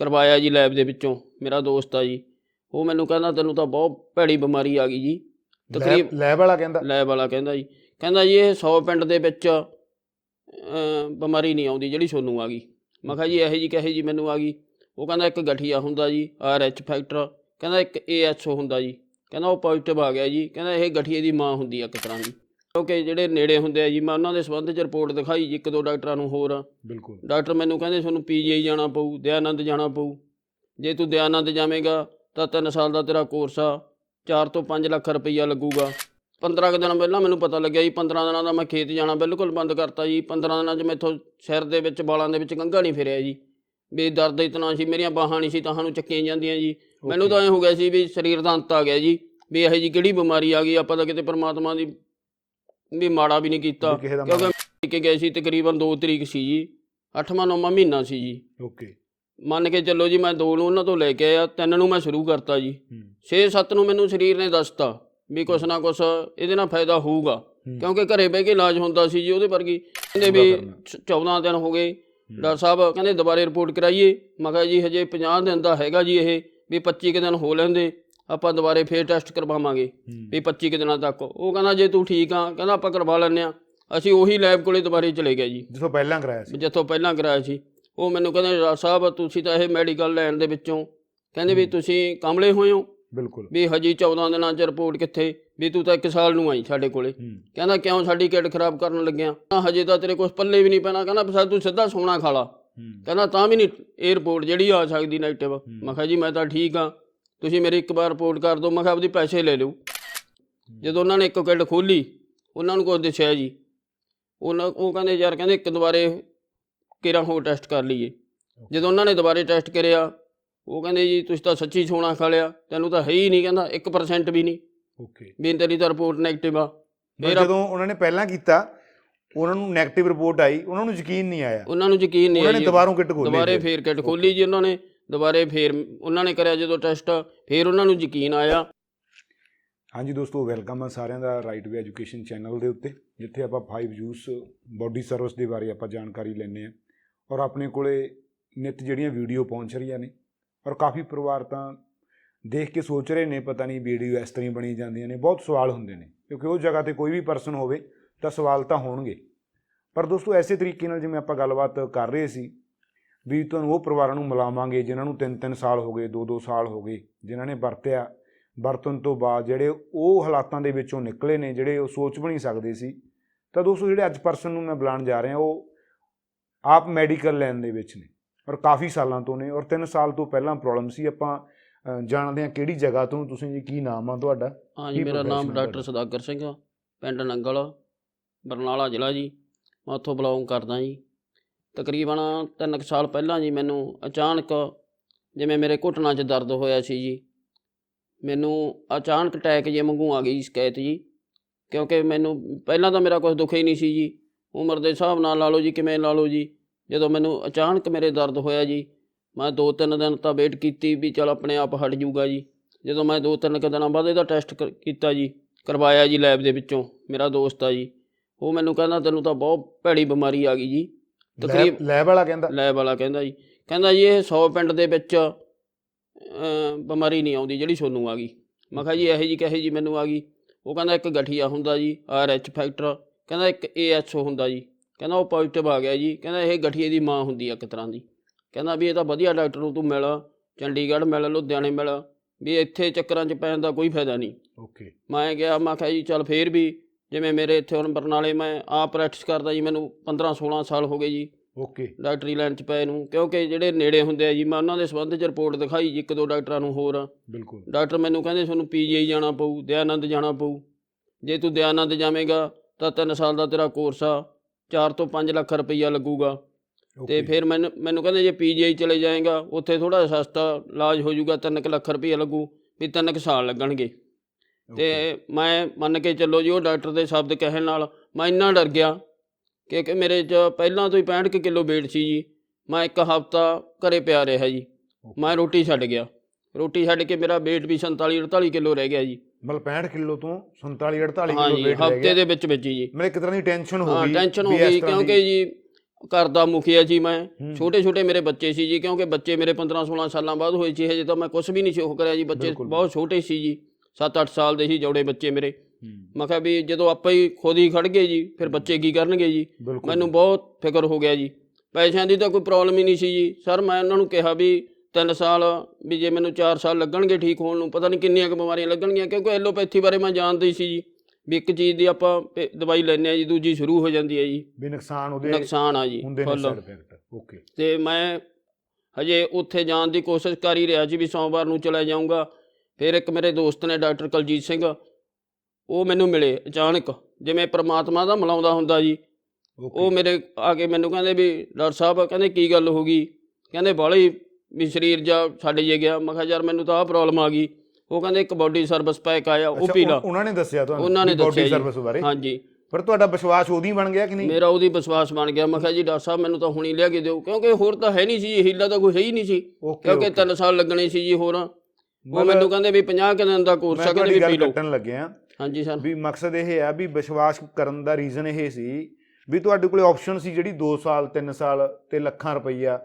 ਕਰਵਾਇਆ ਜੀ ਲੈਬ ਦੇ ਵਿੱਚੋਂ ਮੇਰਾ ਦੋਸਤ ਆ ਜੀ। ਉਹ ਮੈਨੂੰ ਕਹਿੰਦਾ ਤੈਨੂੰ ਤਾਂ ਬਹੁਤ ਭੈੜੀ ਬਿਮਾਰੀ ਆ ਗਈ ਜੀ। ਤਕਰੀਬ ਲੈਬ ਵਾਲਾ ਕਹਿੰਦਾ? ਲੈਬ ਵਾਲਾ ਕਹਿੰਦਾ ਜੀ। ਕਹਿੰਦਾ ਜੀ ਇਹ 100 ਪਿੰਡ ਦੇ ਵਿੱਚ ਬਿਮਾਰੀ ਨਹੀਂ ਆਉਂਦੀ ਜਿਹੜੀ ਸੋਨੂੰ ਆ ਗਈ। ਮੈਂ ਕਿਹਾ ਜੀ ਇਹੋ ਜੀ ਕਹੇ ਜੀ ਮੈਨੂੰ ਆ ਗਈ? ਉਹ ਕਹਿੰਦਾ ਇੱਕ ਗਠੀਆ ਹੁੰਦਾ ਜੀ ਆਰ ਐਚ ਫੈਕਟਰ ਕਹਿੰਦਾ ਇੱਕ ਏਐਚਓ ਹੁੰਦਾ ਜੀ। ਕਹਿੰਦਾ ਉਹ ਪੋਜ਼ਿਟਿਵ ਆ ਗਿਆ ਜੀ। ਕਹਿੰਦਾ ਇਹ ਗਠੀਏ ਦੀ ਮਾਂ ਹੁੰਦੀ ਆ ਇੱਕ ਤਰ੍ਹਾਂ ਦੀ। ਕਿਉਂਕਿ ਜਿਹੜੇ ਨੇੜੇ ਹੁੰਦੇ ਆ ਜੀ ਮੈਂ ਉਹਨਾਂ ਦੇ ਸੰਬੰਧ 'ਚ ਰਿਪੋਰਟ ਦਿਖਾਈ ਜੀ ਇੱਕ ਦੋ ਡਾਕਟਰਾਂ ਨੂੰ ਹੋਰ। ਬਿਲਕੁਲ। ਡਾਕਟਰ ਮੈਨੂੰ ਕਹਿੰਦੇ ਤੁਹਾਨੂੰ ਪੀਜੀਆਈ ਜਾਣਾ ਪਊ ਦਿਆਨੰਦ ਜਾਣਾ ਪਊ। ਜੇ ਤੂੰ ਦਿਆਨੰਦ ਜਾਵੇਂਗਾ ਤਾਂ 3 ਸਾਲ ਦਾ ਤੇਰਾ ਕੋਰਸ ਆ 4 ਤੋਂ 5 ਲੱਖ ਰੁਪਈਆ ਲੱਗੂਗਾ। 15 ਕੁ ਦਿਨ ਪਹਿਲਾਂ ਮੈਨੂੰ ਪਤਾ ਲੱਗਿਆ ਜੀ 15 ਦਿਨਾਂ ਦਾ ਮੈਂ ਖੇਤ ਜਾਣਾ ਬਿਲਕੁਲ ਬੰਦ ਕਰਤਾ ਜੀ 15 ਦਿਨਾਂ 'ਚ ਮੈਥੋਂ ਸਿਰ ਦੇ ਵਿੱਚ ਵਾਲਾਂ ਦੇ ਵਿੱਚ ਗੰਗਾ ਨਹੀਂ ਫਿਰਿਆ ਜੀ। ਵੀ ਦਰਦ ਇਤਨਾ ਸੀ ਮੇਰੀਆਂ ਬਾਹਾਂ ਨਹੀਂ ਸੀ ਤਾਂ ਨੂੰ ਚੱਕੀਆਂ ਜਾਂਦੀਆਂ ਜੀ। ਮੈਨੂੰ ਤਾਂ ਐ ਹੋ ਗਿਆ ਸੀ ਵੀ ਸਰੀਰ ਦਾ ਅੰਤ ਆ ਗਿਆ ਜੀ ਵੀ ਇਹੋ ਜੀ ਕਿਹੜੀ ਬਿਮਾਰੀ ਆ ਗਈ ਆਪਾਂ ਤਾਂ ਕਿਤੇ ਪ੍ਰਮਾਤਮਾ ਦੀ ਵੀ ਮਾੜਾ ਵੀ ਨਹੀਂ ਕੀਤਾ। ਵੀ ਕਿਸੇ ਦਾ ਕਿਉਂਕਿ ਮੈਂ ਕਿ ਗਏ ਸੀ ਤਕਰੀਬਨ 2 ਤਰੀਕ ਸੀ ਜੀ। 8ਵਾਂ 9ਵਾਂ ਮਹੀਨਾ ਸੀ ਜੀ। ਓਕੇ। ਮੰਨ ਕੇ ਚੱਲੋ ਜੀ ਮੈਂ ਦੋ ਨੂੰ ਉਹਨਾਂ ਤੋਂ ਲੈ ਕੇ ਆਇਆ ਤਿੰਨ ਨੂੰ ਮੈਂ ਸ਼ੁਰੂ ਕਰਤਾ ਜੀ। ਹੂੰ। 6-7 ਨੂੰ ਮੈਨੂੰ ਸਰੀਰ ਨੇ ਦੱਸਤਾ ਵੀ ਕੁਛ ਨਾ ਕੁਛ ਇਹਦੇ ਨਾਲ ਫਾਇਦਾ ਹੋਊਗਾ। ਕਿਉਂਕਿ ਘਰੇ ਬਹਿ ਕੇ ਇਲਾਜ ਹੁੰਦਾ ਸੀ ਜੀ ਉਹਦੇ ਵਰਗੀ। ਕਹਿੰਦੇ ਵੀ ਕਰਨਾ। 14 ਦਿਨ ਹੋ ਗਏ। ਡਾਕਟਰ ਸਾਹਿਬ ਕਹਿੰਦੇ ਦੁਬਾਰੇ ਰਿਪੋਰਟ ਕਰਾਈਏ। ਮੈਂ ਕਿਹਾ ਜੀ ਹਜੇ 50 ਦਿਨ ਦਾ ਹੈਗਾ ਜੀ ਇਹ ਵੀ 25 ਕੁ ਦਿਨ ਹੋ ਲੈਂਦੇ। ਆਪਾਂ ਦੁਬਾਰੇ ਫੇਰ ਟੈਸਟ ਕਰਵਾਵਾਂਗੇ। ਵੀ 25 ਕੁ ਦਿਨਾਂ ਤੱਕ। ਉਹ ਕਹਿੰਦਾ ਜੇ ਤੂੰ ਠੀਕ ਆ ਕਹਿੰਦਾ ਆਪਾਂ ਕਰਵਾ ਲੈਂਦੇ ਆ ਅਸੀਂ ਉਹੀ ਲੈਬ ਕੋਲੇ ਦੁਬਾਰੇ ਚਲੇ ਗਏ ਜੀ। ਜਿੱਥੋਂ ਪਹਿਲਾਂ ਕਰਾਇਆ ਸੀ। ਜਿੱਥੋਂ ਪਹਿਲਾਂ ਕਰਾਇਆ ਸੀ। ਉਹ ਮੈਨੂੰ ਕਹਿੰਦੇ ਡਾਕਟਰ ਸਾਹਿਬ ਤੁਸੀਂ ਤਾਂ ਇਹ ਮੈਡੀਕਲ ਲੈਣ ਦੇ ਵਿੱਚੋਂ ਕਹਿੰਦੇ ਵੀ ਤੁਸੀਂ ਕਮਲੇ ਹੋਏ ਹੋ। ਬਿਲਕੁਲ। ਵੀ ਹਜੀ 14 ਦਿਨਾਂ ਚ ਰਿਪੋਰਟ ਕਿੱਥੇ? ਵੀ ਤੂੰ ਤਾਂ 1 ਸਾਲ ਨੂੰ ਆਈ ਸਾਡੇ ਕੋਲੇ। ਕਹਿੰਦਾ ਕਿਉਂ ਸਾਡੀ ਕਿਡ ਖਰਾਬ ਕਰਨ ਲੱਗਿਆ? ਹਜੇ ਤਾਂ ਤੇਰੇ ਕੁਛ ਪੱਲੇ ਵੀ ਨਹੀਂ ਪੈਣਾ। ਕਹਿੰਦਾ ਫਿਰ ਤੂੰ ਸਿੱਧਾ ਸੋਨਾ ਖਾ ਲਾ। ਹੂੰ। ਕਹਿੰਦਾ ਤਾਂ ਵੀ ਨਹੀਂ ਇਹ ਰਿਪੋਰਟ ਜਿਹੜੀ ਆ ਸਕਦੀ ਨੈਗੇਟਿਵ ਮੈਂ ਕਿਹਾ ਜੀ ਮੈਂ ਤਾਂ ਠੀਕ ਆ। ਤੁਸੀਂ ਮੇਰੀ ਇੱਕ ਵਾਰ ਰਿਪੋਰਟ ਕਰ ਦਿਓ ਮੈਂ ਕਿਹਾ ਆਪਦੀ ਪੈਸੇ ਲੈ ਲਿਓ। ਜਦੋਂ ਉਹਨਾਂ ਨੇ ਇੱਕ ਕਿਡ ਖੋਲੀ ਉਹਨਾਂ ਨੂੰ ਕੁਝ ਦੱਸਿਆ ਜੀ। ਉਹਨਾਂ ਉਹ ਕਹਿੰਦੇ ਯਾਰ ਕਹਿੰਦੇ ਇੱਕ ਦੁਬਾਰੇ ਕਿਰਾਂ ਹੋਰ ਟੈਸਟ ਕਰ ਲਈਏ। ਜਦੋਂ ਉਹਨਾਂ ਨੇ ਦੁਬਾਰੇ ਟੈਸਟ ਕਰਿਆ ਉਹ ਕਹਿੰਦੇ ਜੀ ਤੁਸੀਂ ਤਾਂ ਸੱਚੀ ਸੋਨਾ ਖਾ ਲਿਆ ਤੈਨੂੰ ਤਾਂ ਹੈ ਹੀ ਨਹੀਂ ਕਹਿੰਦਾ 1% ਵੀ ਨਹੀਂ। ਓਕੇ ਵੀ ਤੇਰੀ ਤਾਂ ਰਿਪੋਰਟ ਨੈਗੇਟਿਵ ਆ। ਪਰ ਜਦੋਂ ਉਹਨਾਂ ਨੇ ਪਹਿਲਾਂ ਕੀਤਾ ਉਹਨਾਂ ਨੂੰ 네ਗੇਟਿਵ ਰਿਪੋਰਟ ਆਈ ਉਹਨਾਂ ਨੂੰ ਯਕੀਨ ਨਹੀਂ ਆਇਆ। ਉਹਨਾਂ ਨੂੰ ਯਕੀਨ ਨਹੀਂ ਉਹਨਾਂ ਆਇਆ ਨੇ ਜੀ। ਦੁਬਾਰੋਂ ਕਿੱਟ ਖੋਲੀ ਦੁਬਾਰੇ ਫਿਰ। ਫੇਰ ਕਿਟ ਖੋਲੀ ਜੀ ਉਹਨਾਂ ਨੇ। ਦੁਬਾਰੇ ਫੇਰ ਉਹਨਾਂ ਨੇ ਕਰਿਆ ਜਦੋਂ ਟੈਸਟ, ਫੇਰ ਉਹਨਾਂ ਨੂੰ ਯਕੀਨ ਆਇਆ। ਹਾਂਜੀ ਦੋਸਤੋ ਵੈਲਕਮ ਆ ਸਾਰਿਆਂ ਦਾ ਰਾਈਟ ਵੇ ਐਜੂਕੇਸ਼ਨ ਚੈਨਲ ਦੇ ਉੱਤੇ, ਜਿੱਥੇ ਆਪਾਂ 5 ਜੂਸ ਬਾਡੀ ਸਰਵਿਸ ਦੇ ਬਾਰੇ ਆਪਾਂ ਜਾਣਕਾਰੀ ਲੈਂਦੇ ਆ ਔਰ ਆਪਣੇ ਕੋਲੇ ਨਿਤ ਜਿਹੜੀਆਂ ਵੀਡੀਓ ਪਹੁੰਚ ਰਹੀਆਂ ਨੇ, ਔਰ ਕਾਫੀ ਪਰਿਵਾਰ ਤਾਂ ਦੇਖ ਕੇ ਸੋਚ ਰਹੇ ਨੇ, ਪਤਾ ਨਹੀਂ ਵੀਡੀਓ ਇਸ ਤਰ੍ਹਾਂ ਹੀ ਬਣੀ ਜਾਂਦੀਆਂ ਨੇ, ਬਹੁਤ ਸਵਾਲ ਹੁੰਦੇ ਨੇ, ਕਿਉਂਕਿ ਉਸ ਜਗ੍ਹਾ ਤੇ ਕੋਈ ਵੀ ਪਰਸਨ ਹੋਵੇ ਤਾਂ ਸਵਾਲ ਤਾਂ ਹੋਣਗੇ। ਪਰ ਦੋਸਤੋ, ਐਸੇ ਤਰੀਕੇ ਨਾਲ ਜਿਵੇਂ ਆਪਾਂ ਗੱਲਬਾਤ ਕਰ ਰਹੇ ਸੀ ਵੀ ਤੁਹਾਨੂੰ ਉਹ ਪਰਿਵਾਰਾਂ ਨੂੰ ਮਿਲਾਵਾਂਗੇ ਜਿਨ੍ਹਾਂ ਨੂੰ 3-3 ਸਾਲ ਹੋ ਗਏ 2-2 ਸਾਲ ਹੋ ਗਏ ਜਿਨ੍ਹਾਂ ਨੇ ਵਰਤਿਆ। ਵਰਤਣ ਤੋਂ ਬਾਅਦ ਜਿਹੜੇ ਉਹ ਹਾਲਾਤਾਂ ਦੇ ਵਿੱਚੋਂ ਨਿਕਲੇ ਨੇ ਜਿਹੜੇ ਉਹ ਸੋਚ ਵੀ ਨਹੀਂ ਸਕਦੇ ਸੀ। ਤਾਂ ਦੋਸਤੋ ਜਿਹੜੇ ਅੱਜ ਪਰਸਨ ਨੂੰ ਮੈਂ ਬੁਲਾਉਣ ਜਾ ਰਿਹਾ ਉਹ ਆਪ ਮੈਡੀਕਲ ਲਾਈਨ ਦੇ ਵਿੱਚ ਨੇ ਔਰ ਕਾਫੀ ਸਾਲਾਂ ਤੋਂ ਨੇ ਔਰ 3 ਸਾਲ ਤੋਂ ਪਹਿਲਾਂ ਪ੍ਰੋਬਲਮ ਸੀ। ਆਪਾਂ ਜਾਣਦੇ ਹਾਂ ਕਿਹੜੀ ਜਗ੍ਹਾ ਤੋਂ। ਤੁਸੀਂ ਜੀ ਕੀ ਨਾਮ ਆ ਤੁਹਾਡਾ? ਹਾਂਜੀ ਕੀ ਮੇਰਾ ਨਾਮ ਡਾਕਟਰ? ਸਦਾਗਰ ਸਿੰਘ ਆ, ਪਿੰਡ ਨੰਗਲ ਬਰਨਾਲਾ ਜ਼ਿਲ੍ਹਾ ਜੀ। ਮੈਂ ਉੱਥੋਂ ਬਿਲੋਂਗ ਕਰਦਾ ਜੀ। ਤਕਰੀਬਨ 3 ਸਾਲ ਪਹਿਲਾਂ ਜੀ ਮੈਨੂੰ ਅਚਾਨਕ ਜਿਵੇਂ ਮੇਰੇ ਘੁੱਟਣਾ 'ਚ ਦਰਦ ਹੋਇਆ ਸੀ ਜੀ, ਮੈਨੂੰ ਅਚਾਨਕ ਅਟੈਕ ਜੇ ਵਾਂਗੂ ਆ ਗਈ ਸ਼ਿਕਾਇਤ ਜੀ, ਕਿਉਂਕਿ ਮੈਨੂੰ ਪਹਿਲਾਂ ਤਾਂ ਮੇਰਾ ਕੁਝ ਦੁੱਖ ਹੀ ਨਹੀਂ ਸੀ ਜੀ, ਉਮਰ ਦੇ ਹਿਸਾਬ ਨਾਲ ਲਾ ਲਓ ਜੀ ਕਿਵੇਂ ਲਾ ਲਓ ਜੀ, ਜਦੋਂ ਮੈਨੂੰ ਅਚਾਨਕ ਮੇਰੇ ਦਰਦ ਹੋਇਆ ਜੀ, ਮੈਂ ਦੋ ਤਿੰਨ ਦਿਨ ਤਾਂ ਵੇਟ ਕੀਤੀ ਵੀ ਚਲ ਆਪਣੇ ਆਪ ਹਟ ਜਾਊਗਾ ਜੀ, ਜਦੋਂ ਮੈਂ ਦੋ ਤਿੰਨ ਕੁ ਦਿਨਾਂ ਬਾਅਦ ਇਹਦਾ ਟੈਸਟ ਕੀਤਾ ਜੀ, ਕਰਵਾਇਆ ਜੀ ਲੈਬ ਦੇ ਵਿੱਚੋਂ ਮੇਰਾ ਦੋਸਤ ਆ ਜੀ, ਉਹ ਮੈਨੂੰ ਕਹਿੰਦਾ ਤੈਨੂੰ ਤਾਂ ਬਹੁਤ ਭੈੜੀ ਬਿਮਾਰੀ ਆ ਗਈ ਜੀ ਤਕਰੀਬ ਲੈਬ ਵਾਲਾ ਕਹਿੰਦਾ। ਲੈਬ ਵਾਲਾ ਕਹਿੰਦਾ ਜੀ। ਕਹਿੰਦਾ ਜੀ ਇਹ 100 ਪਿੰਡ ਦੇ ਵਿੱਚ ਬਿਮਾਰੀ ਨਹੀਂ ਆਉਂਦੀ ਜਿਹੜੀ ਸੋਨੂੰ ਆ ਗਈ। ਮੈਂ ਕਿਹਾ ਜੀ ਇਹੋ ਜੀ ਕਹੇ ਜੀ ਮੈਨੂੰ ਆ ਗਈ? ਉਹ ਕਹਿੰਦਾ ਇੱਕ ਗਠੀਆ ਹੁੰਦਾ ਜੀ ਆਰ ਐਚ ਫੈਕਟਰ। ਕਹਿੰਦਾ ਇੱਕ ਏਐਚਓ ਹੁੰਦਾ ਜੀ। ਕਹਿੰਦਾ ਉਹ ਪੋਜ਼ਿਟਿਵ ਆ ਗਿਆ ਜੀ। ਕਹਿੰਦਾ ਇਹ ਗਠੀਏ ਦੀ ਮਾਂ ਹੁੰਦੀ ਆ ਇੱਕ ਤਰ੍ਹਾਂ ਦੀ। ਕਹਿੰਦਾ ਵੀ ਇਹ ਤਾਂ ਵਧੀਆ ਡਾਕਟਰ ਨੂੰ ਤੂੰ ਮਿਲ ਚੰਡੀਗੜ੍ਹ ਮਿਲ ਲੁਧਿਆਣੇ ਮਿਲ ਵੀ ਇੱਥੇ ਚੱਕਰਾਂ 'ਚ ਪੈਣ ਦਾ ਕੋਈ ਫਾਇਦਾ ਨਹੀਂ। ਓਕੇ। ਮੈਂ ਗਿਆ ਮੈਂ ਕਿਹਾ ਜੀ ਚੱਲ ਫੇਰ ਵੀ ਜਿਵੇਂ ਮੇਰੇ ਇੱਥੇ ਹੁਣ ਬਰਨਾਲੇ ਮੈਂ ਆਪ ਪ੍ਰੈਕਟਿਸ ਕਰਦਾ ਜੀ ਮੈਨੂੰ 15 16 ਸਾਲ ਹੋ ਗਏ ਜੀ। ਓਕੇ ਡਾਕਟਰੀ ਲਾਈਨ 'ਚ ਪਏ ਨੂੰ ਕਿਉਂਕਿ ਜਿਹੜੇ ਨੇੜੇ ਹੁੰਦੇ ਆ ਜੀ ਮੈਂ ਉਹਨਾਂ ਦੇ ਸੰਬੰਧ 'ਚ ਰਿਪੋਰਟ ਦਿਖਾਈ ਜੀ ਇੱਕ ਦੋ ਡਾਕਟਰਾਂ ਨੂੰ ਹੋਰ। ਬਿਲਕੁਲ। ਡਾਕਟਰ ਮੈਨੂੰ ਕਹਿੰਦੇ ਤੁਹਾਨੂੰ ਪੀਜੀਆਈ ਜਾਣਾ ਪਊ ਦਿਆਨੰਦ ਜਾਣਾ ਪਊ। ਜੇ ਤੂੰ ਦਿਆਨੰਦ ਜਾਵੇਂਗਾ ਤਾਂ 3 ਸਾਲ ਦਾ ਤੇਰਾ ਕੋਰਸ ਆ 4 ਤੋਂ 5 ਲੱਖ ਰੁਪਈਆ ਲੱਗੂਗਾ। ਤੇ ਫਿਰ ਮੈਨੂੰ ਮੈਨੂੰ ਕਹਿੰਦੇ ਜੇ ਪੀਜੀਆਈ ਚਲੇ ਜਾਏਗਾ ਉੱਥੇ ਥੋੜਾ ਸਸਤਾ ਇਲਾਜ ਹੋ ਜਾਊਗਾ 3 ਲੱਖ ਰੁਪਈਆ ਲੱਗੂ ਵੀ 3 ਸਾਲ ਲੱਗਣਗੇ। ਤੇ ਮੈਂ ਮੰਨ ਕੇ ਚੱਲੋ ਜੀ ਉਹ ਡਾਕਟਰ ਦੇ ਸ਼ਬਦ ਕਹਿਣ ਨਾਲ ਮੈਂ ਇੰਨਾ ਡਰ ਗਿਆ ਕਿ ਕਿ ਮੇਰੇ 'ਚ ਪਹਿਲਾਂ ਤੋਂ ਹੀ 65 ਕੁ ਕਿਲੋ weight ਸੀ ਜੀ। ਮੈਂ ਇੱਕ ਹਫਤਾ ਘਰੇ ਪਿਆ ਰਿਹਾ ਜੀ। ਮੈਂ ਰੋਟੀ ਛੱਡ ਗਿਆ। ਰੋਟੀ ਛੱਡ ਕੇ ਮੇਰਾ weight ਵੀ 47 48 ਕਿਲੋ ਰਹਿ ਗਿਆ ਜੀ। ਮਤਲਬ 65 ਕਿਲੋ ਤੋਂ 47 48 ਹਾਂ ਕਿਲੋ weight ਰਹਿ ਹਫ਼ਤੇ ਦੇ ਵਿੱਚ ਵਿੱਚ ਜੀ। ਇੱਕ ਤਰ੍ਹਾਂ ਦੀ ਟੈਨਸ਼ਨ ਹੋ ਹਾਂ ਗਈ ਟੈਨਸ਼ਨ ਹੋ ਗਈ ਕਿਉਂਕਿ ਜੀ ਘਰ ਦਾ ਮੁਖੀਆ ਜੀ ਮੈਂ। ਹੂੰ। ਛੋਟੇ ਛੋਟੇ ਮੇਰੇ ਬੱਚੇ ਸੀ ਜੀ ਕਿਉਂਕਿ ਬੱਚੇ ਮੇਰੇ 15 16 ਸਾਲਾਂ ਬਾਅਦ ਹੋਏ ਸੀ ਹਜੇ ਤਾਂ ਮੈਂ ਕੁਝ ਵੀ ਨਹੀਂ ਸੀ ਉਹ ਕਰਿਆ ਜੀ। ਬੱਚੇ। ਬਹੁਤ ਛੋਟੇ ਸੀ ਜੀ। 7-8 ਸਾਲ ਦੇ ਸੀ ਜੋੜੇ ਬੱਚੇ ਮੇਰੇ। ਹੂੰ, ਮੈਂ ਕਿਹਾ ਵੀ ਜਦੋਂ ਆਪਾਂ ਹੀ ਖੁਦ ਹੀ ਖੜ ਗਏ ਜੀ ਫਿਰ ਬੱਚੇ ਕੀ ਕਰਨਗੇ ਜੀ? ਮੈਨੂੰ ਬਹੁਤ ਫਿਕਰ ਹੋ ਗਿਆ ਜੀ। ਪੈਸਿਆਂ ਦੀ ਤਾਂ ਕੋਈ ਪ੍ਰੋਬਲਮ ਹੀ ਨਹੀਂ ਸੀ ਜੀ। ਸਰ ਮੈਂ ਉਹਨਾਂ ਨੂੰ ਕਿਹਾ ਵੀ 3 ਸਾਲ ਵੀ ਜੇ ਮੈਨੂੰ 4 ਸਾਲ ਲੱਗਣਗੇ ਠੀਕ ਹੋਣ ਨੂੰ ਪਤਾ ਨਹੀਂ ਕਿੰਨੀਆਂ ਕੁ ਬਿਮਾਰੀਆਂ ਲੱਗਣਗੀਆਂ ਕਿਉਂਕਿ ਐਲੋਪੈਥੀ ਬਾਰੇ ਮੈਂ ਜਾਣਦਾ ਹੀ ਸੀ ਜੀ। ਵੀ ਇੱਕ ਚੀਜ਼ ਦੀ ਆਪਾਂ ਦਵਾਈ ਲੈਂਦੇ ਆ ਜੀ ਦੂਜੀ ਸ਼ੁਰੂ ਹੋ ਜਾਂਦੀ ਹੈ ਜੀ। ਵੀ ਨੁਕਸਾਨ ਉਹਦੇ ਨੁਕਸਾਨ ਆ ਜੀ ਫੁੱਲ ਓਕੇ ਤੇ ਮੈਂ ਹਜੇ ਉੱਥੇ ਜਾਣ ਦੀ ਕੋਸ਼ਿਸ਼ ਕਰ ਹੀ ਰਿਹਾ ਸੀ ਵੀ ਸੋਮਵਾਰ ਨੂੰ ਚਲਾ ਜਾਊਂਗਾ। ਫਿਰ ਇੱਕ ਮੇਰੇ ਦੋਸਤ ਨੇ ਡਾਕਟਰ ਕੁਲਜੀਤ ਸਿੰਘ ਉਹ ਮੈਨੂੰ ਮਿਲੇ ਅਚਾਨਕ ਜਿਵੇਂ ਪ੍ਰਮਾਤਮਾ ਦਾ ਮਿਲਾਉਂਦਾ ਹੁੰਦਾ ਜੀ। ਉਹ ਮੇਰੇ ਆ ਕੇ ਮੈਨੂੰ ਕਹਿੰਦੇ ਵੀ ਡਾਕਟਰ ਸਾਹਿਬ ਕਹਿੰਦੇ ਕੀ ਗੱਲ ਹੋ ਗਈ? ਕਹਿੰਦੇ ਬਾਹਲੀ ਵੀ ਸਰੀਰ ਜਾ ਛੱਡ ਜੇ ਗਿਆ। ਮੈਂ ਕਿਹਾ ਯਾਰ ਮੈਨੂੰ ਤਾਂ ਆਹ ਪ੍ਰੋਬਲਮ ਆ ਗਈ। ਉਹ ਕਹਿੰਦੇ ਇੱਕ ਬਾਡੀ ਸਰਵਿਸ ਪੈਕ ਆਇਆ ਉਹ ਪੀ ਲਾ। ਉਹਨਾਂ ਨੇ ਦੱਸਿਆ ਤੁਹਾਨੂੰ ਉਹਨਾਂ ਨੇ ਦੱਸਿਆ service ਬਾਰੇ? ਹਾਂਜੀ। ਪਰ ਤੁਹਾਡਾ ਵਿਸ਼ਵਾਸ ਉਹਦੀ ਬਣ ਗਿਆ ਕਿ ਨਹੀਂ? ਮੇਰਾ ਉਹਦੀ ਵਿਸ਼ਵਾਸ ਬਣ ਗਿਆ। ਮੈਂ ਕਿਹਾ ਜੀ ਡਾਕਟਰ ਸਾਹਿਬ ਮੈਨੂੰ ਤਾਂ ਹੁਣੀ ਲਿਆ ਕੇ ਦਿਓ ਕਿਉਂਕਿ ਹੋਰ ਤਾਂ ਹੈ ਨਹੀਂ ਸੀ ਜੀ, ਹੀਲਾ ਤਾਂ ਕੋਈ ਹੈ ਹੀ ਨਹੀਂ ਸੀ। ਕਿਉਂਕਿ 3 ਸਾਲ ਲੱਗਣੇ ਸੀ ਜੀ ਹੋਰ। ਉਹ ਮੈਨੂੰ ਕਹਿੰਦੇ ਵੀ 50 ਕੁ ਦਿਨ ਦਾ ਕੋਰਸ ਆ ਕਹਿੰਦੇ ਵੀ ਪੀ ਲਓ ਕੱਟਣ ਹਾਂਜੀ ਸਰ ਵੀ ਮਕਸਦ ਇਹ ਹੈ ਵੀ ਵਿਸ਼ਵਾਸ ਕਰਨ ਦਾ ਰੀਜ਼ਨ ਇਹ ਸੀ ਵੀ ਤੁਹਾਡੇ ਕੋਲੇ ਆਪਸ਼ਨ ਸੀ ਜਿਹੜੀ 2 ਸਾਲ 3 ਸਾਲ ਤੇ ਲੱਖਾਂ ਰੁਪਈਆ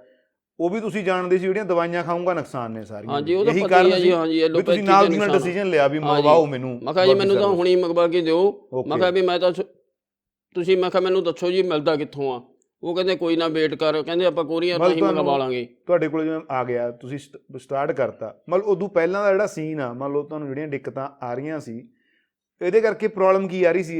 ਉਹ ਵੀ ਤੁਸੀਂ ਜਾਣਦੇ ਸੀ ਜਿਹੜੀਆਂ ਦਵਾਈਆਂ ਖਾਊਂਗਾ ਨੁਕਸਾਨ ਨੇ ਸਾਰੀਆਂ ਹਾਂਜੀ ਉਹ ਤਾਂ ਪਤਾ ਹੀ ਹੈ ਜੀ ਹਾਂਜੀ ਐਲੋਪੈਥੀ ਤੁਸੀਂ ਨਾਲ ਦੇ ਨਾਲ। ਡਿਸੀਜਨ ਲਿਆ ਵੀ। ਮੰਗਵਾਓ ਮੈਨੂੰ ਮੈਂ ਕਿਹਾ ਜੀ ਮੈਨੂੰ ਤਾਂ। ਹੁਣੀ ਮੰਗਵਾ ਕੇ ਦਿਓ. ਮੈਂ ਕਿਹਾ ਵੀ ਮੈਂ ਤਾਂ ਤੁਸੀਂ ਮੈਂ ਕਿਹਾ ਮੈਨੂੰ ਦੱਸੋ ਜੀ ਮਿਲਦਾ ਕਿੱਥੋਂ ਆ ਉਹ ਕਹਿੰਦੇ ਕੋਈ ਨਾ ਵੇਟ ਕਰ ਕਹਿੰਦੇ ਆਪਾਂ ਕੋਰੀਅਰ ਰਾਹੀਂ ਤੁਹਾਨੂੰ- ਮੰਗਵਾ ਲਾਂਗੇ। ਤੁਹਾਡੇ ਕੋਲ ਜਿਵੇਂ ਆ ਗਿਆ ਤੁਸੀਂ ਸਟਾਰਟ ਕਰਤਾ। ਮਤਲਬ ਉਦੋਂ ਪਹਿਲਾਂ ਦਾ ਜਿਹੜਾ ਸੀਨ ਆ ਮੰਨ ਲਓ ਤੁਹਾਨੂੰ ਜਿਹੜੀਆਂ ਦਿੱਕਤਾਂ ਆ ਰਹੀਆਂ ਸੀ ਇਹਦੇ ਕਰਕੇ ਪ੍ਰੋਬਲਮ ਕੀ ਆ ਰਹੀ ਸੀ?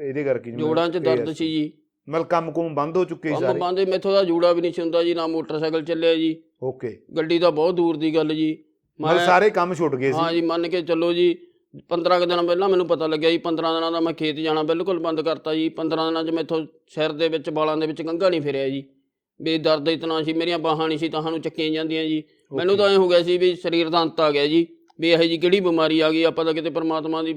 ਇਹਦੇ ਕਰਕੇ ਜੋੜਾਂ 'ਚ ਦਰਦ ਸੀ ਜੀ। ਮਤਲਬ ਕੰਮ ਕੁਮ ਬੰਦ ਹੋ ਚੁੱਕੇ ਸਾਰੇ। ਬੰਦੇ ਮੈਥੋਂ ਦਾ ਜੂੜਾ ਵੀ ਨਹੀਂ ਹੁੰਦਾ ਜੀ ਨਾ ਮੋਟਰਸਾਈਕਲ ਚੱਲਿਆ ਜੀ। ਓਕੇ ਗੱਡੀ ਤਾਂ ਬਹੁਤ ਦੂਰ ਦੀ ਗੱਲ ਜੀ। ਮਤਲਬ ਸਾਰੇ ਕੰਮ ਛੁੱਟ ਗਏ ਹਾਂ ਸੀ ਜੀ ਮੰਨ ਕੇ ਚੱਲੋ ਜੀ 15 ਕੁ ਦਿਨ ਪਹਿਲਾਂ ਮੈਨੂੰ ਪਤਾ ਲੱਗਿਆ ਜੀ 15 ਦਿਨਾਂ ਦਾ ਮੈਂ ਖੇਤ ਜਾਣਾ ਬਿਲਕੁਲ ਬੰਦ ਕਰਤਾ ਜੀ 15 ਦਿਨਾਂ 'ਚ ਮੈਥੋਂ ਸਿਰ ਦੇ ਵਿੱਚ ਵਾਲਾਂ ਦੇ ਵਿੱਚ ਗੰਗਾ ਨਹੀਂ ਫਿਰਿਆ ਜੀ। ਵੀ ਦਰਦ ਇਤਨਾ ਸੀ ਮੇਰੀਆਂ ਬਾਹਾਂ ਨਹੀਂ ਸੀ ਤਾਹਾਂ ਨੂੰ ਚੱਕੀਆਂ ਜਾਂਦੀਆਂ ਜੀ। ਮੈਨੂੰ ਤਾਂ ਐ ਹੋ ਗਿਆ ਸੀ ਵੀ ਸਰੀਰ ਦਾ ਅੰਤ ਆ ਗਿਆ ਜੀ ਵੀ ਇਹੋ ਜੀ ਕਿਹੜੀ ਬਿਮਾਰੀ ਆ ਗਈ ਆਪਾਂ ਤਾਂ ਕਿਤੇ ਪ੍ਰਮਾਤਮਾ ਦੀ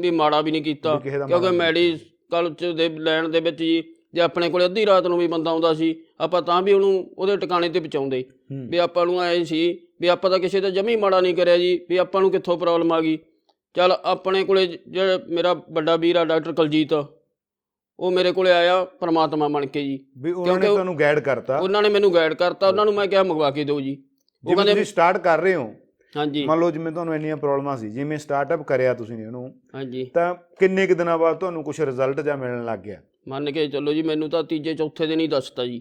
ਵੀ ਮਾੜਾ ਵੀ ਨਹੀਂ ਕੀਤਾ। ਕਿਉਂਕਿ ਮੈਡੀਕਲ ਚ ਦੇ ਲੈਣ ਦੇ ਵਿੱਚ ਜੀ ਜੇ ਆਪਣੇ ਕੋਲੇ ਅੱਧੀ ਰਾਤ ਨੂੰ ਵੀ ਬੰਦਾ ਆਉਂਦਾ ਸੀ ਆਪਾਂ ਤਾਂ ਵੀ ਉਹਨੂੰ ਉਹਦੇ ਟਿਕਾਣੇ ਤੇ ਪਹੁੰਚਾਉਂਦੇ। ਵੀ ਆਪਾਂ ਨੂੰ ਐ ਸੀ ਵੀ ਆਪਾਂ ਤਾਂ ਕਿਸੇ ਦਾ ਜਮੀ ਮਾੜਾ ਨਹੀਂ ਕਰਿਆ ਜੀ ਵੀ ਆਪਾਂ ਨੂੰ ਕਿੱਥੋਂ ਪ੍ਰੋਬਲਮ ਆ ਗਈ। ਚਲ ਆਪਣੇ ਕੋਲੇ ਜਿਹੜਾ ਮੇਰਾ ਵੱਡਾ ਵੀਰ ਆ ਡਾਕਟਰ ਕੁਲਜੀਤ ਉਹ ਮੇਰੇ ਕੋਲੇ ਆਇਆ ਪ੍ਰਮਾਤਮਾ ਬਣ ਕੇ ਜੀ। ਵੀ ਉਹਨਾਂ ਨੇ ਤੁਹਾਨੂੰ ਗਾਈਡ ਕਰਤਾ। ਉਹਨਾਂ ਨੇ ਮੈਨੂੰ ਗਾਈਡ ਕਰਤਾ ਉਹਨਾਂ ਨੂੰ ਮੈਂ ਕਿਹਾ ਮੰਗਵਾ ਕੇ ਦਿਓ ਜੀ। ਉਹ ਕਹਿੰਦੇ ਤੁਸੀਂ ਸਟਾਰਟ ਕਰ ਰਹੇ ਹੋ ਹਾਂਜੀ। ਮੰਨ ਲਓ ਜਿਵੇਂ ਤੁਹਾਨੂੰ ਇੰਨੀਆਂ ਪ੍ਰੋਬਲਮਾਂ ਸੀ ਜਿਵੇਂ ਸਟਾਰਟਅਪ ਕਰਿਆ ਤੁਸੀਂ ਇਹਨੂੰ ਹਾਂਜੀ। ਤਾਂ ਕਿੰਨੇ ਕੁ ਦਿਨਾਂ ਬਾਅਦ ਤੁਹਾਨੂੰ ਕੁਝ ਰਿਜ਼ਲਟ ਜਾਂ ਮਿਲਣ ਲੱਗ ਗਿਆ? ਮੰਨ ਕੇ ਚੱਲੋ ਜੀ ਮੈਨੂੰ ਤਾਂ ਤੀਜੇ ਚੌਥੇ ਦਿਨ ਹੀ ਦੱਸਤਾ ਜੀ।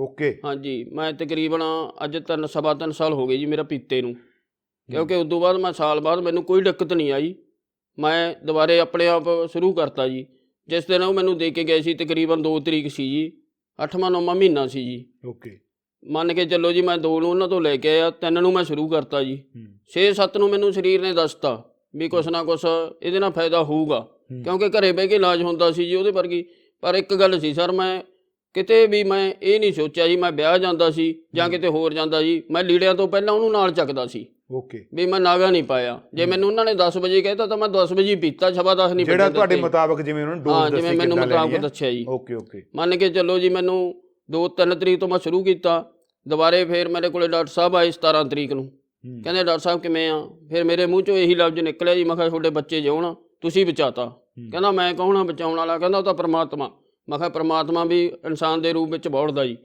ਓਕੇ। ਹਾਂਜੀ ਮੈਂ ਤਕਰੀਬਨ ਅੱਜ ਤਿੰਨ ਸਵਾ ਤਿੰਨ ਸਾਲ ਹੋ ਗਏ ਜੀ ਮੇਰਾ ਪੀਤੇ ਨੂੰ। ਕਿਉਂਕਿ ਉਸ ਤੋਂ ਬਾਅਦ ਮੈਂ ਸਾਲ ਬਾਅਦ ਮੈਨੂੰ ਕੋਈ ਦਿੱਕਤ ਨਹੀਂ ਆਈ। ਮੈਂ ਦੁਬਾਰੇ ਆਪਣੇ ਆਪ ਸ਼ੁਰੂ ਕਰਤਾ ਜੀ। ਜਿਸ ਦਿਨ ਉਹ ਮੈਨੂੰ ਦੇ ਕੇ ਗਏ ਸੀ ਤਕਰੀਬਨ 2 ਤਰੀਕ ਸੀ ਜੀ। 8ਵਾਂ 9ਵਾਂ ਮਹੀਨਾ ਸੀ ਜੀ। ਓਕੇ। ਮੰਨ ਕੇ ਚੱਲੋ ਜੀ ਮੈਂ ਦੋ ਨੂੰ ਉਹਨਾਂ ਤੋਂ ਲੈ ਕੇ ਆਇਆ ਤਿੰਨ ਨੂੰ ਮੈਂ ਸ਼ੁਰੂ ਕਰਤਾ ਜੀ। ਹੂੰ। 6-7 ਨੂੰ ਮੈਨੂੰ ਸਰੀਰ ਨੇ ਦੱਸਤਾ ਵੀ ਕੁਛ ਨਾ ਕੁਛ ਇਹਦੇ ਨਾਲ ਫਾਇਦਾ ਹੋਊਗਾ। ਕਿਉਂਕਿ ਘਰੇ ਬਹਿ ਕੇ ਇਲਾਜ ਹੁੰਦਾ ਸੀ ਜੀ ਉਹਦੇ ਵਰਗੀ। ਪਰ ਇੱਕ ਗੱਲ ਸੀ ਸਰ ਮੈਂ ਕਿਤੇ ਵੀ ਮੈਂ ਇਹ ਨਹੀਂ ਸੋਚਿਆ ਜੀ ਮੈਂ ਵਿਆਹ ਜਾਂਦਾ ਸੀ ਜਾਂ ਕਿਤੇ ਹੋਰ ਜਾਂਦਾ ਜੀ ਮੈਂ ਲੀੜਿਆਂ ਤੋਂ ਪਹਿਲਾਂ ਉਹਨੂੰ ਨਾਲ ਚੱਕਦਾ ਸੀ। ਓਕੇ। ਵੀ ਮੈਂ ਨਾਗਾ ਨਹੀਂ ਪਾਇਆ। ਜੇ ਮੈਨੂੰ ਉਹਨਾਂ ਨੇ 10 ਵਜੇ ਕਹਿਤਾ ਤਾਂ ਮੈਂ 10 ਵਜੇ ਪੀਤਾ ਛਵਾ 10 ਨਹੀਂ ਜਿਹੜਾ ਤੁਹਾਡੇ। ਮੁਤਾਬਕ ਜਿਵੇਂ ਉਹਨਾਂ ਨੇ ਡੋਜ਼ ਜਿਵੇਂ ਦੱਸੀ ਮੈਨੂੰ ਕਿੱਦਾਂ ਲੈਣੀ ਮੁਤਾਬਕ ਦੱਸਿਆ ਜੀ। Okay okay. ਮੰਨ ਕੇ ਚੱਲੋ ਜੀ ਮੈਨੂੰ 2-3 ਤਰੀਕ ਤੋਂ ਮੈਂ ਸ਼ੁਰੂ ਕੀਤਾ। ਦੁਬਾਰੇ ਫੇਰ ਮੇਰੇ ਕੋਲੇ ਡਾਕਟਰ ਸਾਹਿਬ ਆਏ 17 ਤਰੀਕ ਨੂੰ। ਕਹਿੰਦੇ ਡਾਕਟਰ ਸਾਹਿਬ ਕਿਵੇਂ ਆ? ਫਿਰ ਮੇਰੇ ਮੂੰਹ ਚੋਂ ਇਹੀ ਲਫ਼ਜ਼ ਨਿਕਲਿਆ ਜੀ ਮੈਂ ਕਿਹਾ ਤੁਹਾਡੇ ਬੱਚੇ ਜਿਉਣ ਤੁਸੀਂ ਬਚਾਤਾ। ਕਹਿੰਦਾ ਮੈਂ ਕੌਣ ਆ? ਬਚਾਉਣ ਵਾਲਾ? ਕਹਿੰਦਾ ਉਹ ਤਾਂ ਪ੍ਰਮਾਤਮਾ। ਮੈਂ ਕਿਹਾ ਪ੍ਰਮਾਤਮਾ ਵੀ ਇਨਸਾਨ ਦੇ ਰੂਪ ਵਿੱਚ ਬੋੜਦਾ ਜੀ।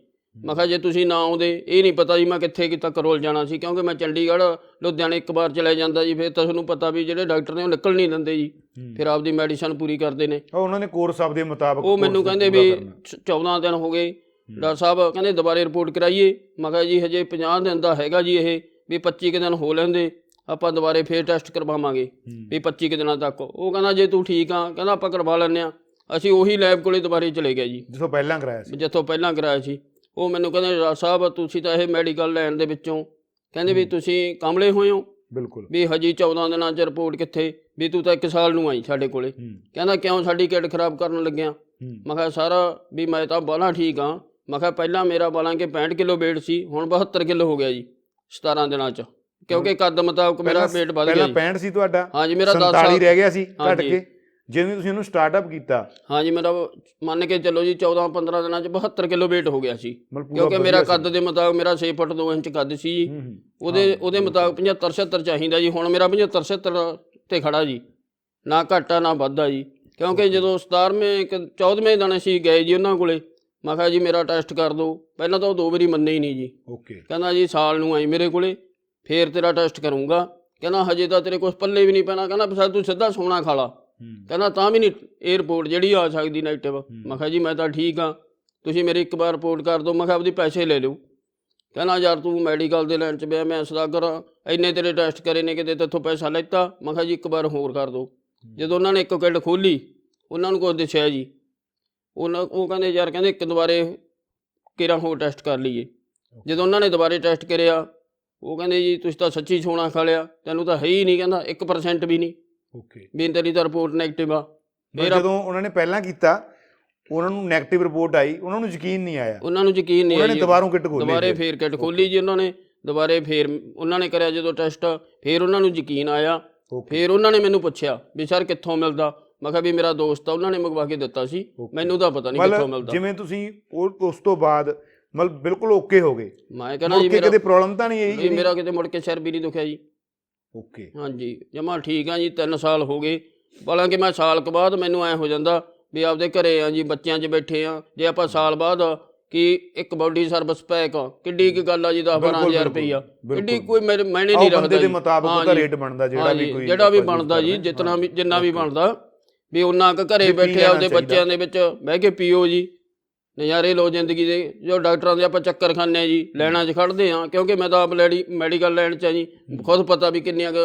ਮੈਂ ਕਿਹਾ ਜੇ ਤੁਸੀਂ ਨਾ ਆਉਂਦੇ ਇਹ ਨਹੀਂ ਪਤਾ ਜੀ ਮੈਂ ਕਿੱਥੇ ਕਿੱਥੇ ਕਰੋਲ ਜਾਣਾ ਸੀ ਕਿਉਂਕਿ ਮੈਂ ਚੰਡੀਗੜ੍ਹ ਲੁਧਿਆਣੇ ਇੱਕ ਵਾਰ ਚਲੇ ਜਾਂਦਾ ਜੀ ਫਿਰ ਤਾਂ ਤੁਹਾਨੂੰ ਪਤਾ ਵੀ ਜਿਹੜੇ ਡਾਕਟਰ ਨੇ ਉਹ ਨਿਕਲ ਨਹੀਂ ਦਿੰਦੇ ਜੀ। ਫਿਰ ਆਪਦੀ ਮੈਡੀਸਨ ਪੂਰੀ ਕਰਦੇ ਨੇ। ਉਹ ਉਹਨਾਂ ਨੇ ਕੋਰਸ ਆਪਦੇ ਮੁਤਾਬਕ ਉਹ ਮੈਨੂੰ ਕਹਿੰਦੇ ਵੀ ਕਰਨਾ। ਚ- 14 ਦਿਨ ਹੋ ਗਏ। ਡਾਕਟਰ ਸਾਹਿਬ ਕਹਿੰਦੇ ਦੁਬਾਰੇ ਰਿਪੋਰਟ ਕਰਾਈਏ। ਮੈਂ ਕਿਹਾ ਜੀ ਹਜੇ 50 ਦਿਨ ਦਾ ਹੈਗਾ ਜੀ ਇਹ ਵੀ 25 ਕੁ ਦਿਨ ਹੋ ਲੈਂਦੇ ਆਪਾਂ ਦੁਬਾਰੇ ਫੇਰ ਟੈਸਟ ਕਰਵਾਵਾਂਗੇ। ਵੀ 25 ਕੁ ਦਿਨਾਂ ਤੱਕ। ਉਹ ਕਹਿੰਦਾ ਜੇ ਤੂੰ ਠੀਕ ਆ ਕਹਿੰਦਾ ਆਪਾਂ ਕਰਵਾ ਲੈਂਦੇ ਆ ਅਸੀਂ ਉਹੀ ਲੈਬ ਕੋਲੇ ਦੁਬਾਰੇ ਚਲੇ ਗਏ ਜੀ। ਜਿੱਥੋਂ ਪਹਿਲਾਂ ਕਰਾਇਆ ਸੀ। ਜਿੱਥੋਂ ਪਹਿਲਾਂ ਕਰਾਇਆ ਸੀ। ਉਹ ਮੈਨੂੰ ਕਹਿੰਦੇ ਡਾਕਟਰ ਸਾਹਿਬ ਤੁਸੀਂ ਤਾਂ ਇਹ ਮੈਡੀਕਲ ਲੈਣ ਦੇ ਵਿੱਚੋਂ ਕਹਿੰਦੇ ਵੀ ਤੁਸੀਂ ਕਾਮਲੇ ਹੋਏ ਹੋ। ਬਿਲਕੁਲ। ਵੀ ਹਜੀ 14 ਦਿਨਾਂ ਚ ਰਿਪੋਰਟ ਕਿੱਥੇ? ਵੀ ਤੂੰ ਤਾਂ ਇੱਕ ਸਾਲ ਨੂੰ ਆਈ ਸਾਡੇ ਕੋਲੇ। ਕਹਿੰਦਾ ਕਿਉਂ ਸਾਡੀ ਕਿਡ ਖਰਾਬ ਕਰਨ ਲੱਗਿਆ? ਮੈਂ ਕਿਹਾ ਸਰ ਵੀ ਮੈਂ ਤਾਂ ਬਾਲਾ ਠੀਕ ਆ ਮੈਂ ਕਿਹਾ ਪਹਿਲਾਂ ਮੇਰਾ ਬਾਲਾਂ ਕੇ 65 ਕਿਲੋ weight ਸੀ ਹੁਣ 72 ਕਿਲੋ ਹੋ ਗਿਆ ਜੀ 17 ਦਿਨਾਂ ਚ। ਕਿਉਂਕਿ ਕੱਦ ਮੁਤਾਬਕ ਮੇਰਾ weight ਵੱਧ ਗਿਆ ਪਹਿਲਾਂ ਜੀ। 65 ਸੀ ਤੁਹਾਡਾ। ਹਾਂਜੀ ਮੇਰਾ 10 47 ਸਾਲ ਰਹਿ ਗਿਆ ਸੀ ਘਟ। ਕੇ। ਜਿਵੇਂ ਤੁਸੀਂ ਉਹਨੂੰ ਸਟਾਰਟਅਪ ਕੀਤਾ। ਹਾਂਜੀ ਮੇਰਾ ਮੰਨ ਕੇ ਚੱਲੋ ਜੀ 14 15 ਦਿਨਾਂ ਚ 72 ਕਿਲੋ weight ਹੋ ਗਿਆ ਸੀ। ਕਿਉਂਕਿ ਮੇਰਾ ਕੱਦ ਦੇ ਮੁਤਾਬਕ ਮੇਰਾ 6 ਫੁੱਟ 2 ਇੰਚ ਕੱਦ ਸੀ ਉਹਦੇ ਉਹਦੇ ਮੁਤਾਬਕ 75 76 ਚਾਹੀਦਾ ਜੀ। ਹੁਣ ਮੇਰਾ 75 76 ਤੇ ਖੜਾ ਜੀ। ਨਾ ਘਾਟਾ ਨਾ ਵਾਧਾ ਜੀ। ਕਿਉਂਕਿ ਜਦੋਂ 17ਵੇਂ ਇੱਕ 14ਵੇਂ ਦਿਨ ਅਸੀਂ ਗਏ ਜੀ ਉਹਨਾਂ ਕੋਲੇ ਮੈਂ ਕਿਹਾ ਜੀ ਮੇਰਾ ਟੈਸਟ ਕਰ ਦਿਓ। ਪਹਿਲਾਂ ਤਾਂ ਉਹ ਦੋ ਵਾਰੀ ਮੰਨੇ ਹੀ ਨਹੀਂ ਜੀ। ਓਕੇ। ਕਹਿੰਦਾ ਜੀ ਸਾਲ ਨੂੰ ਆਈ ਮੇਰੇ ਕੋਲੇ ਫੇਰ ਤੇਰਾ ਟੈਸਟ ਕਰੂੰਗਾ। ਕਹਿੰਦਾ ਹਜੇ ਤਾਂ ਤੇਰੇ ਕੁਛ ਪੱਲੇ ਵੀ ਨਹੀਂ ਪੈਣਾ। ਕਹਿੰਦਾ ਫਿਰ ਤੂੰ ਸਿੱਧਾ ਸੋਨਾ ਖਾ ਲਾ। ਕਹਿੰਦਾ ਤਾਂ ਵੀ ਨਹੀਂ ਇਹ ਰਿਪੋਰਟ ਜਿਹੜੀ ਆ ਸਕਦੀ ਨੈਗੇਟਿਵ ਮੈਂ ਕਿਹਾ ਜੀ ਮੈਂ ਤਾਂ ਠੀਕ ਆ। ਤੁਸੀਂ ਮੇਰੀ ਇੱਕ ਵਾਰ ਰਿਪੋਰਟ ਕਰ ਦਿਓ ਮੈਂ ਕਿਹਾ ਆਪਦੀ ਪੈਸੇ ਲੈ ਲਿਓ। ਕਹਿੰਦਾ ਯਾਰ ਤੂੰ ਮੈਡੀਕਲ ਦੇ ਲਾਈਨ 'ਚ ਬਿਆ ਮੈਂ ਸਦਾਗਰ ਇੰਨੇ ਤੇਰੇ ਟੈਸਟ ਕਰੇ ਨੇ ਕਿਤੇ ਤੇਥੋਂ ਪੈਸਾ ਲੈਤਾ। ਮੈਂ ਕਿਹਾ ਜੀ ਇੱਕ ਵਾਰ ਹੋਰ ਕਰ ਦਿਓ। ਜਦੋਂ ਉਹਨਾਂ ਨੇ ਇੱਕ ਕਿੱਡ ਖੋਲੀ ਉਹਨਾਂ ਨੂੰ ਕੁਝ ਦੱਸਿਆ ਜੀ। ਉਹਨਾਂ ਉਹ ਕਹਿੰਦੇ ਯਾਰ ਕਹਿੰਦੇ ਇੱਕ ਦੁਬਾਰੇ ਕਿਰਾ ਹੋਰ ਟੈਸਟ ਕਰ ਲਈਏ। ਜਦੋਂ ਉਹਨਾਂ ਨੇ ਦੁਬਾਰੇ ਟੈਸਟ ਕਰਿਆ ਉਹ ਕਹਿੰਦੇ ਜੀ ਤੁਸੀਂ ਤਾਂ ਸੱਚੀ ਸੋਨਾ ਖਾ ਲਿਆ ਤੈਨੂੰ ਤਾਂ ਹੈ ਹੀ ਨਹੀਂ ਕਹਿੰਦਾ 1% ਵੀ ਨਹੀਂ। ਓਕੇ ਵੀ ਤੇਰੀ ਤਾਂ ਰਿਪੋਰਟ ਨੈਗੇਟਿਵ ਆ। ਪਰ ਜਦੋਂ ਉਹਨਾਂ ਨੇ ਪਹਿਲਾਂ ਕੀਤਾ ਉਹਨਾਂ ਨੂੰ 네ਗੇਟਿਵ ਰਿਪੋਰਟ ਆਈ ਉਹਨਾਂ ਨੂੰ ਯਕੀਨ ਨਹੀਂ ਆਇਆ। ਉਹਨਾਂ ਨੂੰ ਯਕੀਨ ਨਹੀਂ ਉਹਨਾਂ ਨੇ। ਦੁਬਾਰੋਂ ਕਿੱਟ ਖੋਲੀ ਦੁਬਾਰੇ ਫਿਰ। ਫੇਰ ਕਿਟ ਖੋਲੀ ਜੀ ਉਹਨਾਂ ਨੇ। ਦੁਬਾਰੇ ਫੇਰ ਉਹਨਾਂ ਨੇ ਕਰਿਆ ਜਦੋਂ ਟੈਸਟ ਫੇਰ ਉਹਨਾਂ ਨੂੰ ਯਕੀਨ ਆਇਆ। ਓਕੇ ਫੇਰ ਉਹਨਾਂ ਨੇ ਮੈਨੂੰ ਪੁੱਛਿਆ ਵੀ ਸਰ ਕਿੱਥੋਂ ਮਿਲਦਾ? ਮੈਂ ਕਿਹਾ ਵੀ ਮੇਰਾ ਦੋਸਤ ਆ। ਉਹਨਾਂ ਨੇ ਮੰਗਵਾ ਕੇ ਦਿੱਤਾ ਸੀ। ਮੈਨੂੰ ਤਾਂ ਪਤਾ ਨਹੀਂ ਕਿੱਥੋਂ ਮਤਲਬ ਮਿਲਦਾ। ਜਿਵੇਂ ਤੁਸੀਂ ਉਹ ਉਸ ਤੋਂ ਬਾਅਦ ਮਤਲਬ ਬਿਲਕੁਲ ਓਕੇ ਹੋ ਗਏ। ਮੈਂ ਕਹਿੰਦਾ ਮੁੜ ਜੀ ਕੇ ਮੇਰਾ ਕਦੇ ਪ੍ਰੋਬਲਮ ਤਾਂ ਨਹੀਂ ਆਈ ਨਹੀਂ, ਮੇਰਾ ਕਿਤੇ ਮੁੜ ਕੇ ਸਿਰ ਵੀ ਨਹੀਂ ਦੁਖਿਆ ਜੀ। ਓਕੇ ਹਾਂਜੀ ਜਮਾ ਠੀਕ ਆ ਜੀ 3 ਸਾਲ ਹੋ ਗਏ ਹਾਲਾਂਕਿ ਮੈਂ ਸਾਲ ਕੁ ਬਾਅਦ ਮੈਨੂੰ ਐ ਹੋ ਜਾਂਦਾ ਵੀ ਆਪਦੇ ਘਰੇ ਆ ਜੀ ਬੱਚਿਆਂ 'ਚ ਬੈਠੇ ਆ ਜੇ ਆਪਾਂ ਸਾਲ ਬਾਅਦ ਕਿ ਇੱਕ ਬਾਡੀ ਸਰਵਿਸ ਪੈਕ ਕਿੱਡੀ ਕੀ ਗੱਲ ਆ ਜੀ 10 ਬਿਲਕੁਲ, 12000 ਰੁਪਈਆ। ਕਿੱਡੀ ਕੋਈ ਮੈਨੇ ਮੈਨੇ ਨਹੀਂ ਰੱਖਦਾ ਦੇ ਮੁਤਾਬਕ ਜੀ। ਰੇਟ ਬਣਦਾ ਜਿਹੜਾ ਵੀ ਕੋਈ ਜਿਹੜਾ ਵੀ ਬਣਦਾ ਜੀ ਹਾਂ। ਵੀ ਜਿੰਨਾ ਵੀ. ਬਣਦਾ ਵੀ ਉਹਨਾਂ ਕੁ ਘਰੇ ਬੈਠੇ ਆਪਦੇ। ਬੱਚਿਆਂ ਦੇ ਵਿੱਚ ਬਹਿ ਕੇ ਪੀਓ ਜੀ ਨਜ਼ਾਰੇ ਲਓ ਜ਼ਿੰਦਗੀ ਦੇ ਜੋ ਡਾਕਟਰਾਂ ਦੇ ਆਪਾਂ ਚੱਕਰ ਖਾਂਦੇ ਆ ਜੀ ਲੈਣਾ 'ਚ ਖੜਦੇ ਆ ਕਿਉਂਕਿ ਮੈਂ ਤਾਂ ਆਪ ਲੈਡੀ ਮੈਡੀਕਲ ਲਾਈਨ 'ਚ ਆ ਜੀ ਖੁਦ ਪਤਾ ਵੀ ਕਿੰਨੀਆਂ ਕੁ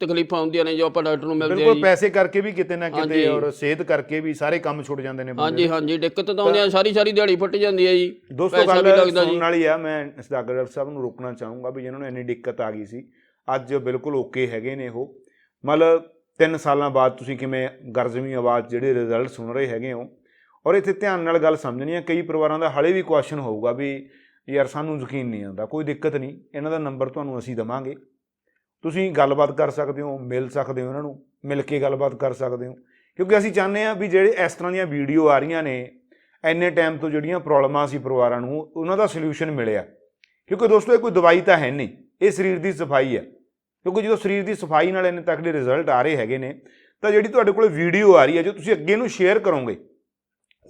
ਤਕਲੀਫਾਂ ਹੁੰਦੀਆਂ ਨੇ ਜੋ ਆਪਾਂ ਡਾਕਟਰ ਨੂੰ ਮਿਲਦੇ ਆ ਬਿਲਕੁਲ ਪੈਸੇ ਕਰਕੇ ਵੀ ਕਿਤੇ ਨਾ ਕਿਤੇ। ਔਰ ਸਿਹਤ ਕਰਕੇ ਵੀ ਸਾਰੇ ਕੰਮ ਛੁੱਟ ਜਾਂਦੇ ਨੇ ਹਾਂਜੀ। ਹਾਂਜੀ ਦਿੱਕਤ ਤਾਂ ਆਉਂਦੀ ਆ ਸਾਰੀ ਸਾਰੀ ਦਿਹਾੜੀ ਫੁੱਟ ਜਾਂਦੀ ਹੈ ਜੀ ਦੋਸਤੋ ਗੱਲ। ਸੁਣਨ ਵਾਲੀ ਆ ਮੈਂ ਸਦਾਗਰ ਡਾਕਟਰ ਸਾਹਿਬ ਨੂੰ ਰੋਕਣਾ ਚਾਹੂੰਗਾ ਵੀ ਜਿਹਨਾਂ ਨੂੰ ਇੰਨੀ ਦਿੱਕਤ ਆ ਗਈ ਸੀ ਅੱਜ ਬਿਲਕੁਲ ਓਕੇ ਹੈਗੇ ਨੇ ਉਹ ਮਤਲਬ 3 ਸਾਲਾਂ ਬਾਅਦ ਤੁਸੀਂ ਕਿਵੇਂ ਗਰਜਵੀਂ ਆਵਾਜ਼ ਜਿਹੜੇ ਰਿਜ਼ਲਟ ਸੁਣ ਰਹੇ ਹੈਗੇ ਹੋ ਔਰ ਇੱਥੇ ਧਿਆਨ ਨਾਲ ਗੱਲ ਸਮਝਣੀ ਹੈ ਕਈ ਪਰਿਵਾਰਾਂ ਦਾ ਹਾਲੇ ਵੀ ਕੁਐਸਚਨ ਹੋਊਗਾ ਵੀ ਯਾਰ ਸਾਨੂੰ ਯਕੀਨ ਨਹੀਂ ਆਉਂਦਾ, ਕੋਈ ਦਿੱਕਤ ਨਹੀਂ, ਇਹਨਾਂ ਦਾ ਨੰਬਰ ਤੁਹਾਨੂੰ ਅਸੀਂ ਦਵਾਂਗੇ। ਤੁਸੀਂ ਗੱਲਬਾਤ ਕਰ ਸਕਦੇ ਹੋ, ਮਿਲ ਸਕਦੇ ਹੋ ਇਹਨਾਂ ਨੂੰ, ਮਿਲ ਕੇ ਗੱਲਬਾਤ ਕਰ ਸਕਦੇ ਹੋ, ਕਿਉਂਕਿ ਅਸੀਂ ਚਾਹੁੰਦੇ ਹਾਂ ਵੀ ਜਿਹੜੇ ਇਸ ਤਰ੍ਹਾਂ ਦੀਆਂ ਵੀਡੀਓ ਆ ਰਹੀਆਂ ਨੇ, ਇੰਨੇ ਟਾਈਮ ਤੋਂ ਜਿਹੜੀਆਂ ਪ੍ਰੋਬਲਮਾਂ ਸੀ ਪਰਿਵਾਰਾਂ ਨੂੰ, ਉਹਨਾਂ ਦਾ ਸੋਲੂਸ਼ਨ ਮਿਲਿਆ। ਕਿਉਂਕਿ ਦੋਸਤੋ, ਇਹ ਕੋਈ ਦਵਾਈ ਤਾਂ ਹੈ ਨਹੀਂ, ਇਹ ਸਰੀਰ ਦੀ ਸਫ਼ਾਈ ਹੈ ਕਿਉਂਕਿ ਜਦੋਂ ਸਰੀਰ ਦੀ ਸਫ਼ਾਈ ਨਾਲ ਇੰਨੇ ਤੱਕ ਦੇ ਰਿਜ਼ਲਟ ਆ ਰਹੇ ਹੈਗੇ ਨੇ, ਤਾਂ ਜਿਹੜੀ ਤੁਹਾਡੇ ਕੋਲ ਵੀਡੀਓ ਆ ਰਹੀ ਹੈ, ਜੋ ਤੁਸੀਂ ਅੱਗੇ ਨੂੰ ਸ਼ੇਅਰ ਕਰੋਗੇ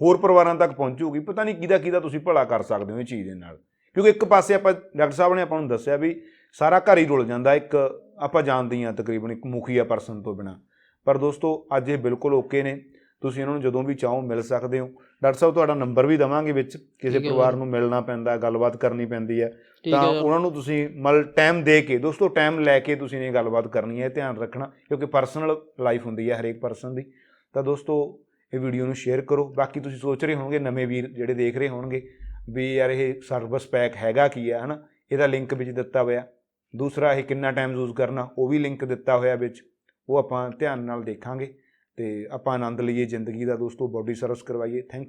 ਹੋਰ ਪਰਿਵਾਰਾਂ ਤੱਕ ਪਹੁੰਚੂਗੀ ਪਤਾ ਨਹੀਂ ਕਿਹਦਾ ਕਿਹਦਾ ਤੁਸੀਂ ਭਲਾ ਕਰ ਸਕਦੇ ਹੋ ਇਹ ਚੀਜ਼ ਦੇ ਨਾਲ। ਕਿਉਂਕਿ ਇੱਕ ਪਾਸੇ ਆਪਾਂ ਡਾਕਟਰ ਸਾਹਿਬ ਨੇ ਆਪਾਂ ਨੂੰ ਦੱਸਿਆ ਵੀ ਸਾਰਾ ਘਰ ਹੀ ਰੁਲ ਜਾਂਦਾ ਇੱਕ ਆਪਾਂ ਜਾਣਦੇ ਹਾਂ ਤਕਰੀਬਨ ਇੱਕ ਮੁਖੀਆ ਪਰਸਨ ਤੋਂ ਬਿਨਾ। ਪਰ ਦੋਸਤੋ ਅੱਜ ਇਹ ਬਿਲਕੁਲ ਓਕੇ ਨੇ। ਤੁਸੀਂ ਇਹਨਾਂ ਨੂੰ ਜਦੋਂ ਵੀ ਚਾਹੋ ਮਿਲ ਸਕਦੇ ਹੋ। ਡਾਕਟਰ ਸਾਹਿਬ ਤੁਹਾਡਾ ਨੰਬਰ ਵੀ ਦਵਾਂਗੇ ਵਿੱਚ ਕਿਸੇ ਪਰਿਵਾਰ। ਨੂੰ ਮਿਲਣਾ ਪੈਂਦਾ ਗੱਲਬਾਤ ਕਰਨੀ ਪੈਂਦੀ ਹੈ। ਤਾਂ। ਉਹਨਾਂ ਨੂੰ ਤੁਸੀਂ ਮਲ ਟਾਈਮ ਦੇ ਕੇ ਦੋਸਤੋ ਟਾਈਮ ਲੈ ਕੇ ਤੁਸੀਂ ਇਹ ਗੱਲਬਾਤ ਕਰਨੀ ਹੈ ਧਿਆਨ ਰੱਖਣਾ। ਕਿਉਂਕਿ ਪਰਸਨਲ ਲਾਈਫ ਹੁੰਦੀ ਹੈ ਹਰੇਕ ਪਰਸਨ ਦੀ। ਤਾਂ ਦੋਸਤੋ ਇਹ ਵੀਡੀਓ ਨੂੰ ਸ਼ੇਅਰ ਕਰੋ। ਬਾਕੀ ਤੁਸੀਂ ਸੋਚ ਰਹੇ ਹੋਵੋਗੇ, ਨਵੇਂ ਵੀਰ ਜਿਹੜੇ ਦੇਖ ਰਹੇ ਹੋਣਗੇ ਵੀ ਯਾਰ ਇਹ ਸਰਵਿਸ ਪੈਕ ਹੈਗਾ ਕੀ ਹੈ ਹਨਾ? ਇਹਦਾ ਲਿੰਕ ਵਿੱਚ ਦਿੱਤਾ ਹੋਇਆ। ਦੂਸਰਾ, ਇਹ ਕਿੰਨਾ ਟਾਈਮ ਯੂਜ਼ ਕਰਨਾ, ਉਹ ਵੀ ਲਿੰਕ ਦਿੱਤਾ ਹੋਇਆ ਵਿੱਚ। ਉਹ ਆਪਾਂ ਧਿਆਨ ਨਾਲ ਦੇਖਾਂਗੇ ਤੇ ਆਪਾਂ ਆਨੰਦ ਲਈਏ ਜ਼ਿੰਦਗੀ ਦਾ। ਦੋਸਤੋ ਬਾਡੀ ਸਰਵਿਸ ਕਰਵਾਈਏ। ਥੈਂਕ